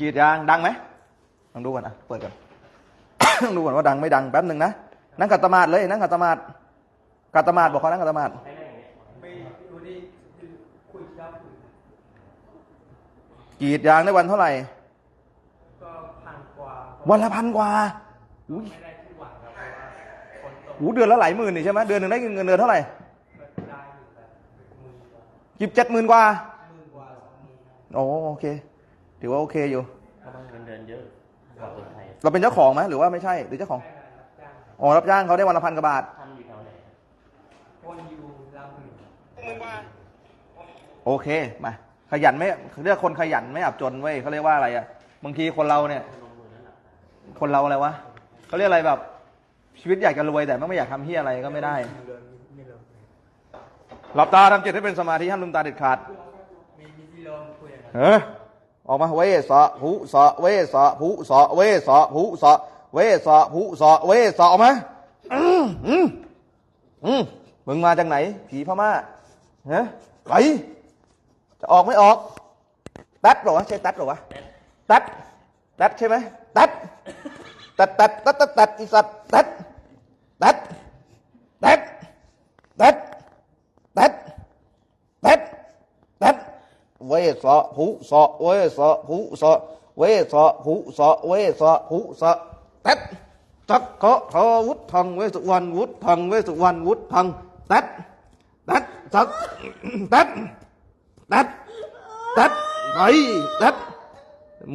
กรีดยางดังไหมลองดูก่อนอะเปิดก่อนลองดูก่อนว่าดังไม่ดังแป๊บหนึ่งนะนั่งกัดตมาดเลยนั่งกัดตมาดกัดตมาดบอกเขานั่งกัดตมาดไปดูนี่คุยครับคุยกรีดยางได้วันเท่าไหร่ก็พันกว่าวันละพันกว่าอุ้ยไม่ได้ทุกวันครับเพราะว่าคนตกหูเดือนละหลายหมื่นนี่ใช่ไหมเดือนหนึ่งได้เงินเดือนเท่าไหร่ก็ได้อยู่แบบหมื่นกว่าจิบเจ็ดหมื่นกว่าหมื่นกว่าสองหมื่นครับโอ้โอเค ถือว่าโอเคอยู่ เพราะว่าเงินเดือนเยอะกว่าคนไทยเราเป็นเจ้าของไหมหรือว่าไม่ใช่หรือเจ้าของได้รับจ้างอ๋อรับจ้างเขาได้วันละพันกว่าบาททำอยู่แถวไหนคนอยู่ลำหนึ่งโอเคมาขยันไม่เรียกคนขยันไม่อับจนเว้ยเขาเรียกว่าอะไรอะบางทีคนเราเนี่ยลงมือนั่นแหละคนเราอะไรวะเขาเรียกอะไรแบบชีวิตอยากจะรวยแต่ไม่อยากทำเฮียอะไรก็ไม่ได้เดือนไม่ลงหลับตาทำจิตให้เป็นสมาธิห้ามลืมตาเด็ดขาด มีที่ลงคุยกัน เออ ออกมาเวสะหุสะเวสะหุสะเวสะหุสะเวสะหุสะเวสะออกมาอืมอืมอืมมึงมาจากไหน ผีพม่าเฮ้ไปจะออกไม่ออกตัดหรอวะใช่ตัดหรอวะตัดตัดใช่ไหมตัดตัดตัดตัดตัดตัดอีสัตว์ตัดตัดตัดตัดตัดตัด เวสะหุสะเวสะหุสะเวสะหุสะเวสะหุสะเต็ดจักขะทอวุฒทังเวสุวรรณวุฒทังเวสุวรรณวุฒังเต็ดเต็ดจักเต็ดเต็ดเต็ดไงเต็ด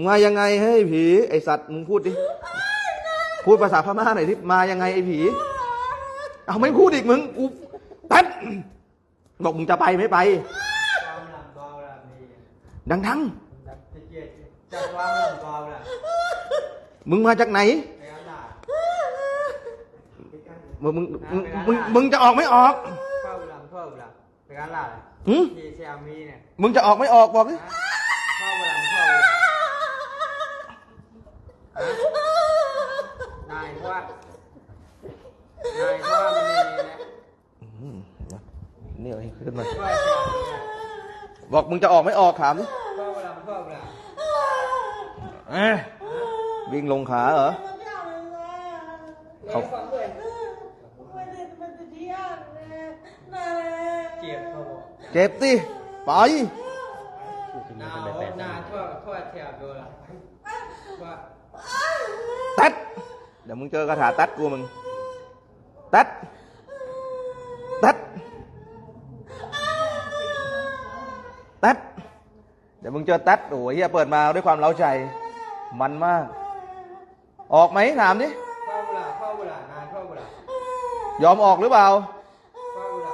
มายังไงให้ผีไอสัตว์มึงพูดดิพูดภาษาพม่าหน่อยที่มายังไงไอผีเอาไม่พูดอีกมึงกูเต็ดบอกมึงจะไปไม่ไป ดังทั้งมึงมาจากไหนมึงมึงมึงจะออกไม่ออกมึงจะออกไม่ออกบอกดินายว่านายว่ามันเเนี่ยขึ้นมา บอกมึงจะออกไม่ออกขามันำวิ่งลงขาเหรอเขาเจ็บสิไปหตัด เดี๋ยวมึงเจอกระถาตัดกูมึง ตัด ตัด ตัดเดี๋ยวมึงเจอตัดโอ้ยเฮียเปิดมาด้วยความเล้าใจ มันมาก ออกไหมถามดิเข้าเวลาเข้าเวลานานเข้าเวลายอมออกหรือเปล่าเข้าเวลา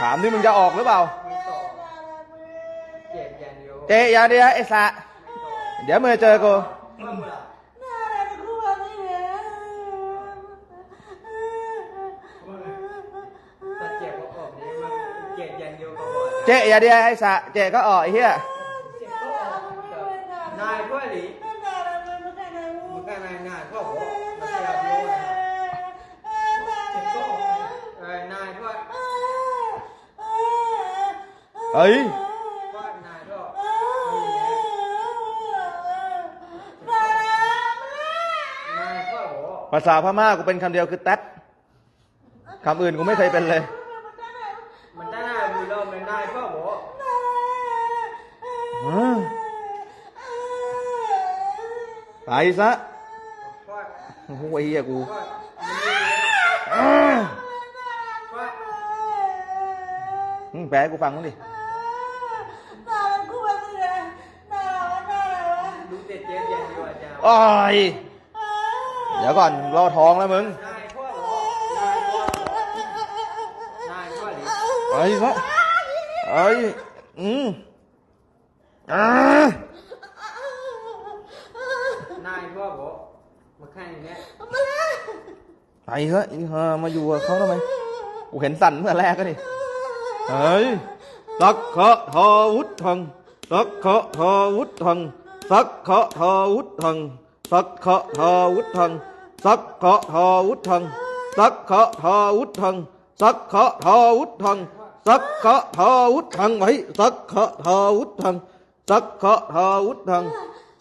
ถามดิมึงจะออกหรือเปล่าไม่ต่อเจ็บอย่างเดียวเจอย่าเดียวไอ้สะเดี๋ยวมึงจะเจอกู เจ๊อย่าเดียไอ้สะเจ๊ก็อ่อไเฮียนายด้วยหรือ Bukan nai-nai, kau kok. Siap dulu. Nai-nai kau. Ấy. ภาษาพม่ากูเป็นคำเดียวคือแต๊ดคำอื่นกูไม่เคยเป็นเลย Mentan ล้ไม่ได้ก็หอไปซะโอ้ยเฮียกูแปลกูฟังมึงดิโอ้ยเดี๋ยวก่อนรอท้องแล้วมึงไปซะ เอ้ย อืมอ่านายพ่อบอกมาแข่งอย่างเงี้ยไปเถอะอีห่ามาอยู่กับเขาทำไม กูเห็นสั่นเมื่อแรกก็ดิ เฮ้ยสักขะทอวุฒทังสักขะทอวุฒทังสักขะทอวุฒทังสักขะทอวุฒทังสักขะทอวุฒทังสักขะทอวุฒทังสักขะทอวุฒทัง สักขะทอวุฒทังไว้สักขะทอวุฒทังสักขะทาวุธัง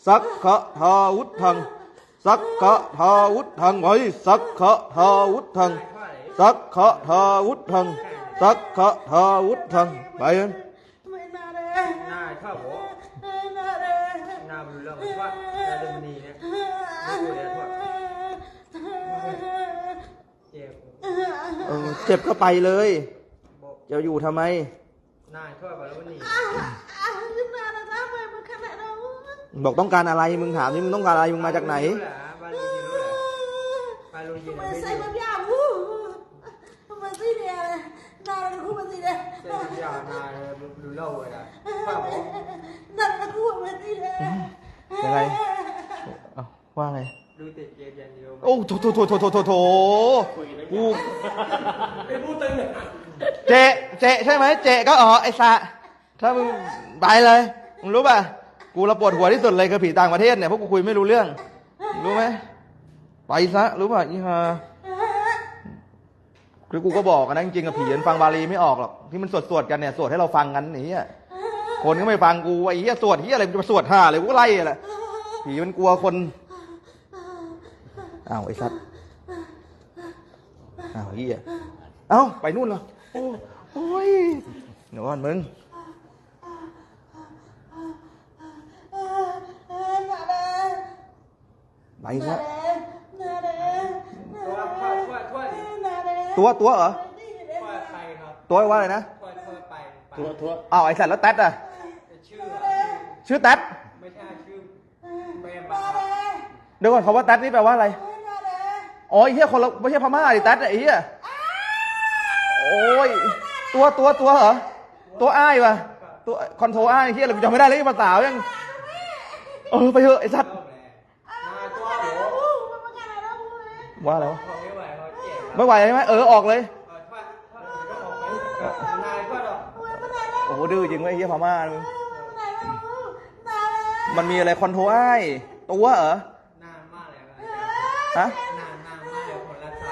สักขะทาวุธังสักขะทาวุธังไว้สักขะทาวุธังสักขะทาวุธังสักขะทาวุธังไปกันนายชอบโหนายรู้เรื่องว่านาเดมนีเนี่ยไม่พูดเลยว่าเจ็บเจ็บก็ไปเลย จะอยู่ทำไม นายชอบแบบนี้บอกต้องการอะไรมึงถามนี่มึงต้องการอะไรมึงมาจากไหนบาลูจีรู้แหละบาลูจีนะไม่ใส่ดีน้ำยาวู้มันสิเนี่ยนายนะกูมันสิเนี่ยเส้นยานายรู้เล่าเลยนะป้าบอกนายนะกูมันสิเนี่ยยังไงเอ้าว่าไงดูติดเกมอย่างเดียวโอ้โถโถโถโถโถโถโถกูไอ้พูดตึงเลย เจ เจใช่ไหมเจก็อ๋อไอ้สะถ้ามึงไปเลยมึงรู้ป่ะกูระปวดหัวที่สุดเลยคือผีต่างประเทศเนี่ยเพราะกูคุยไม่รู้เรื่อง รู้ไหมไปซะรู้ป่ะอีฮาคือกูก็บอกกันนะจริงๆกับผีมันฟังบาลีไม่ออกหรอกที่มันสวดสวดๆกันเนี่ยสวดให้เราฟังกันไอ้เหี้ยคนก็ไม่ฟังกูไอ้เหี้ยสวดเหี้ยอะไรมันจะมาสวดห่าเลยกูก็ไล่แหละผีมันกลัวคนอ้าวไอ้สัตว์อ้าวเหี้ยเอ้าไปนู่นเหรอ โอ้โอ้ยเดี๋ยวก่อนมึงไปซะตัวพ่อพ่อพ่อดิตัวตัวเหรอพ่อไปครับตัวว่าอะไรนะพ่อพ่อไปไปทั่วทั่วอ้าวไอ้สัตว์แล้วแต๊ดอะ ชื่อชื่อแต๊ดไม่ใช่ชื่อแม่มาเดี๋ยวก่อนคำว่าแต๊ดนี่แปลว่าอะไร อ๋อไอ้เหี้ยคนละไม่ใช่พม่าดิแต๊ดไอ้เหี้ย โอ้ย ตัวตัวตัวเหรอ ตัวอ้ายวะตัวคอนโทรอ้ายไอ้เหี้ยอะไรกูจำไม่ได้เลยภาษายัง เออไปเถอะไอ้สัตว์เริ่มเลยนายตัวโหว่าอะไรวะพอไม่ไหวเขาเจ็บไม่ไหวใช่ไหมเออออกเลยเออพ่อพ่อก็ออกไปนายก็ดอกโอ้โหดื้อจริงเว้ยไอ้เหี้ยพม่ามึงมันมีอะไรคอนโทรอ้ายตัวเหรอนานมากเลยฮะนานนานมากเลยคนละใจ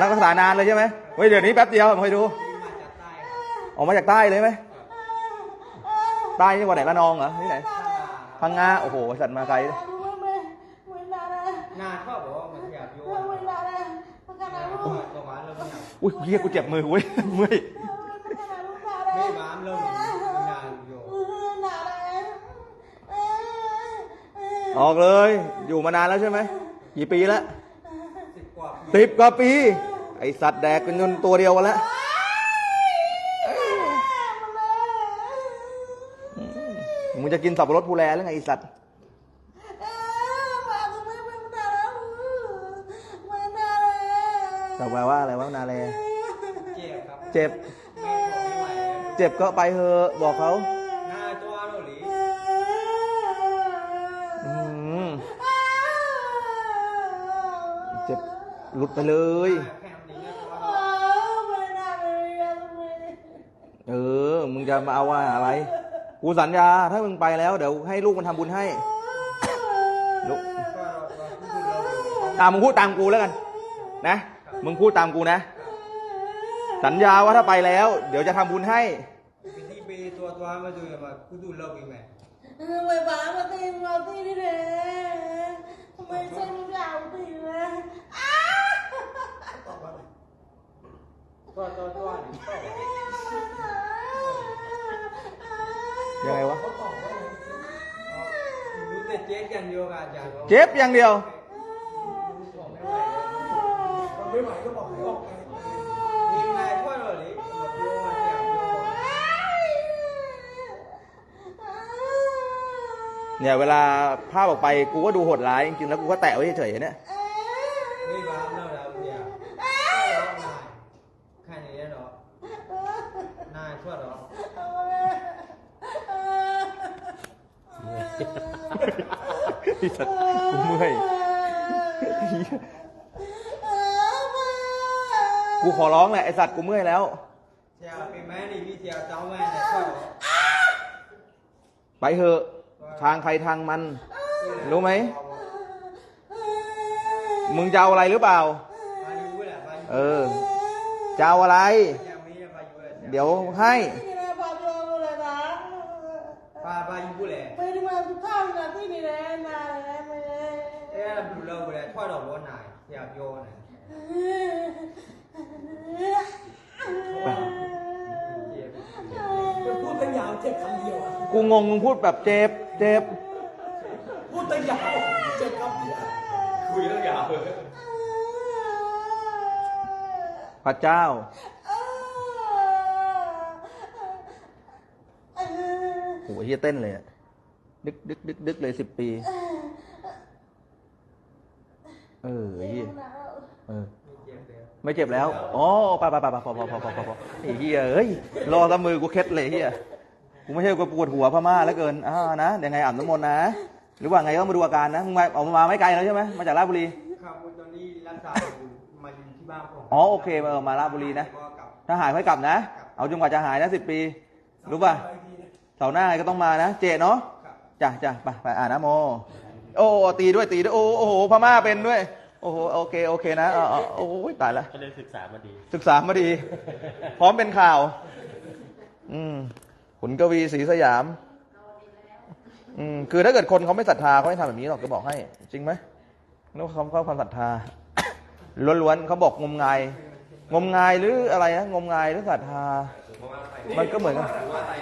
นักศึกษานานเลยใช่ไหม เฮ้ยเดี๋ยวนี้แป๊บเดียวมาดูที่มาจากใต้ครับออกมาจากใต้เลยไหมใต้นี่วันไหนละนองเหรอที่ไหนพังงาโอ้โหสัตว์มาไกลเลยนานก็บอกว่ามันอยากโยนตัวหวานเริ่มหนักอุ้ยเฮียกูเจ็บมือเว้ยเมื่อยไม่หวานเริ่มนานโยนออกเลย อยู่มานานแล้วใช่ไหมกี่ปีแล้วสิบกว่าปีสิบกว่าปีไอสัตว์แดกกันจนตัวเดียวกันแล้วมึงจะกินสับปะรดภูแลหรือไงไอสัตว์แต่แปลว่าอะไรวะนาแลเจ็บครับเจ็บไม่ทนไม่ไหวแล้วเจ็บก็ไปเถอะบอกเขาหน้าตัวเราหลีอืมเจ็บหลุดไปเลย แค่นี้ก็ตัว เออ มึง จะมาเอาว่าอะไร กูสัญญา ถ้ามึงไปแล้ว เดี๋ยวให้ลูกมันทำบุญให้ลูกก็เราเราพูดเราตามมึงพูดตามกูแล้วกัน นะ มึงพูดตามกูนะ สัญญาว่าถ้าไปแล้ว เดี๋ยวจะทำบุญให้เป็นที่ไปตัวตัวมาดูมากูดูเราอีกไหมไปบ้านมาตีมาตีนี่เลยทำไมใส่น้ำยาตีเลยตัวตัวตัวหลี ยังไงวะรู้แต่เจ๊กันโยกอาจารย์เจ็บอย่างเดียว ไม่ไหวก็บอกให้ออกไปนี่นายช่วยเราหลีบอกโยมาแอบโยเนี่ยเวลาภาพออกไปกูก็ดูโหดร้ายจริงๆแล้วกูก็แตะไว้เฉยๆเนี่ยไม่บ้าเราแล้วเนี่ยนายแค่นี้เนาะนายช่วยเรา ไอ้สัตว์กูเมื่อยกูขอร้องแหละไอสัตว์กูเมื่อยแล้วเสียเป็นแม่นี่มีเสียเจ้าแม่เนี่ยช่วยเราไปเถอะทางใครทางมัน รู้ไหมมึงจะเอาอะไรหรือเปล่าพายุแหละพายุเออจะเอาอะไรยังมีพายุแหละเดี๋ยวให้ พาพายุแหละ เข้าหน้าที่นี่แหละนายไม่ เอ๊ะดูเราเลยทอ ดดอกบัวนายอยากโยนน่ะเจ็บมันพูดตั้งยาวเจ็บคำเดียวอะกูงงมึงพูดแบบเจ็บ เจ็บ พูดตั้งยาวเจ็บคำเดียวคุยเรื่องยาวเลยพระเจ้า โหเฮียเต้นเลยอะดึกดึกดึกดึกเลยสิบปี เออเฮียเออเจ็บเลยไม่เจ็บแล้ว อ๋อไปไปไปไปพอพอพอพอพอพอไอ้เฮียเฮ้ย รอซะมือกูเคล็ดเลยเฮียกูไม่ใช่กูปวดหัวพม่าแล้วเกินอ่านะยังไงอาบน้ำมนต์นะ หรือว่าไงก็มาดูอาการนะ มึงมาออกมาไม่ไกลแล้วใช่ไหมมาจากราชบุรี ครับตอนนี้รักษาอยู่มาอยู่ที่บ้านผมอ๋อโอเคเออมาราชบุรีนะ ก็กลับถ้าหายค่อยกลับนะ เอาจนกว่าจะหายนะสิบปี รู้ป่ะ เสาร์หน้าก็ต้องมานะ เจเนาะ ครับ จ้ะจ้ะไปไปอ่านนะโม โอ้ตีด้วยตีด้วยโอ้โอ้โหพม่าเป็นด้วย โอ้โหโอเคโอเคนะอ๋ออ๋อโอ้ยตายละก็เลยศึกษามาดี ศึกษามาดี พร้อมเป็นข่าว อืมขุนกวีศรีสยาม อืมคือถ้าเกิดคนเขาไม่ศรัทธาเขาไม่ทำแบบนี้หรอกจะบอกให้ จริงไหมนึกว่าเขาเขาความศรัทธาล้วนๆเขาบอกงมงายงมงายหรืออะไรนะงมงายหรือศรัทธา มันก็เหมือนกันว่าไต